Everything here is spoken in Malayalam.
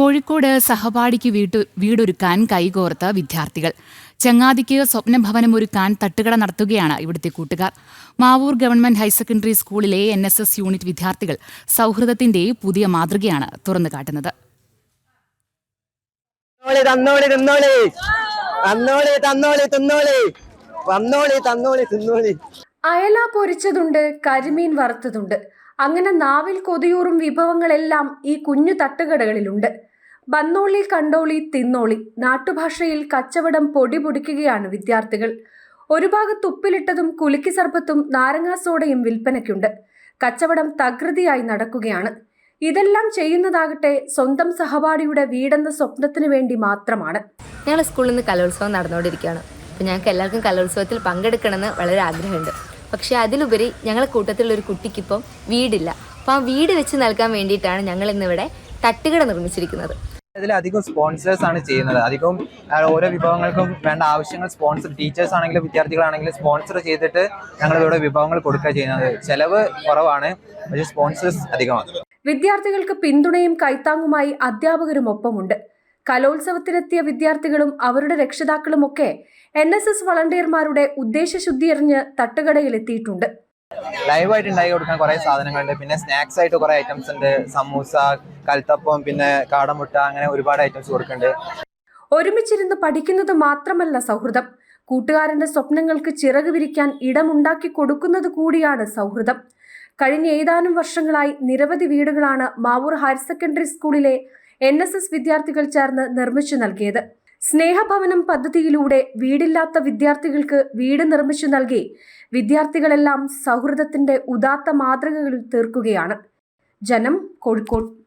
കോഴിക്കോട് സഹപാഠിക്ക് വീട്ടു വീടൊരുക്കാൻ കൈകോർത്ത വിദ്യാർത്ഥികൾ. ചങ്ങാതിക്ക് സ്വപ്നഭവനം ഒരുക്കാൻ തട്ടുകട നടത്തുകയാണ് ഇവിടുത്തെ കൂട്ടുകാർ. മാവൂർ ഗവൺമെന്റ് ഹയർ സെക്കൻഡറി സ്കൂളിലെ എൻ എസ് എസ് യൂണിറ്റ് വിദ്യാർത്ഥികൾ സൗഹൃദത്തിന്റെ പുതിയ മാതൃകയാണ് തുറന്നു കാട്ടുന്നത് തന്നോളി തന്നോളി തിന്നോളി. തന്നോളി തന്നോളി തിന്നോളി. വന്നോളി തന്നോളി തിന്നോളി. അയല പൊരിച്ചതുണ്ട് കരിമീൻ വറുത്തതുണ്ട്. അങ്ങനെ നാവിൽ കൊതിയൂറും വിഭവങ്ങളെല്ലാം ഈ കുഞ്ഞു തട്ടുകടകളിലുണ്ട്. ബന്നോളി കണ്ടോളി തിന്നോളി നാട്ടുഭാഷയിൽ കച്ചവടം പൊടി പൊടിക്കുകയാണ് വിദ്യാർത്ഥികൾ. ഒരു ഭാഗത്ത് ഉപ്പിലിട്ടതും കുലുക്കി സർപ്പത്തും നാരങ്ങാ സോഡയും വിൽപ്പനയ്ക്കുണ്ട്. കച്ചവടം തകൃതിയായി നടക്കുകയാണ്. ഇതെല്ലാം ചെയ്യുന്നതാകട്ടെ സ്വന്തം സഹപാഠിയുടെ വീടെന്ന സ്വപ്നത്തിന് വേണ്ടി മാത്രമാണ്. ഞങ്ങൾ സ്കൂളിൽ നിന്ന് കലോത്സവം നടന്നുകൊണ്ടിരിക്കുകയാണ്. അപ്പോൾ ഞങ്ങൾക്ക് എല്ലാവർക്കും കലോത്സവത്തിൽ പങ്കെടുക്കണമെന്ന് വളരെ ആഗ്രഹമുണ്ട്. പക്ഷേ അതിലുപരി ഞങ്ങളെ കൂട്ടത്തിലുള്ള ഒരു കുട്ടിക്കിപ്പം വീടില്ല. അപ്പോൾ ആ വീട് വെച്ച് നൽകാൻ വേണ്ടിയിട്ടാണ് ഞങ്ങൾ ഇന്നിവിടെ തട്ടുകട നിർമ്മിച്ചിരിക്കുന്നത്. അതിലധികം അധികം സ്പോൺസേഴ്സ് ആണ് ചെയ്യുന്നത്. അധികവും ഓരോ വിഭവങ്ങൾക്കും വേണ്ട ആവശ്യങ്ങൾ സ്പോൺസർ ടീച്ചേഴ്സ് ആണെങ്കിലും വിദ്യാർത്ഥികളാണെങ്കിലും സ്പോൺസർ ചെയ്തിട്ട് ഞങ്ങൾ ഇവിടെ വിഭവങ്ങൾ കൊടുക്കുക ചെയ്യുന്നത്. ചെലവ് കുറവാണ് പക്ഷേ സ്പോൺസേഴ്സ് അധികമാണ്. വിദ്യാർത്ഥികൾക്ക് പിന്തുണയും കൈത്താങ്ങുമായി അധ്യാപകരും ഒപ്പമുണ്ട് കലോത്സവത്തിനെത്തിയ വിദ്യാർത്ഥികളും അവരുടെ രക്ഷിതാക്കളുമൊക്കെ എൻ എസ് എസ് വളണ്ടിയർമാരുടെ ഉദ്ദേശശുദ്ധി എറിഞ്ഞ് തട്ടുകടയിൽ എത്തിയിട്ടുണ്ട് ലൈവായിട്ട് ഉണ്ടാക്കി കൊടുക്കാൻ കുറേ സാധനങ്ങളുണ്ട്. പിന്നെ സ്നാക്സ് ആയിട്ട് കുറേ ഐറ്റംസ് ഉണ്ട്. സമൂസ കൽത്തപ്പം പിന്നെ കാടമുട്ട അങ്ങനെ ഒരുപാട് ഐറ്റംസ് കൊടുക്കുന്നുണ്ട്. ഒരുമിച്ചിരുന്ന് പഠിക്കുന്നത് മാത്രമല്ല സൗഹൃദം. കൂട്ടുകാരന്റെ സ്വപ്നങ്ങൾക്ക് ചിറക് വിരിക്കാൻ ഇടമുണ്ടാക്കി കൊടുക്കുന്നത് കൂടിയാണ് സൗഹൃദം. കഴിഞ്ഞ ഏതാനും വർഷങ്ങളായി നിരവധി വീടുകളാണ് മാവൂർ ഹയർ സെക്കൻഡറി സ്കൂളിലെ എൻ എസ് എസ് വിദ്യാർത്ഥികൾ ചേർന്ന് നിർമ്മിച്ചു നൽകിയത്. സ്നേഹഭവനം പദ്ധതിയിലൂടെ വീടില്ലാത്ത വിദ്യാർത്ഥികൾക്ക് വീട് നിർമ്മിച്ചു നൽകി. വിദ്യാർത്ഥികളെല്ലാം സൗഹൃദത്തിന്റെ ഉദാത്ത മാതൃകകൾ തീർക്കുകയാണ്. ജനം കോഴിക്കോട്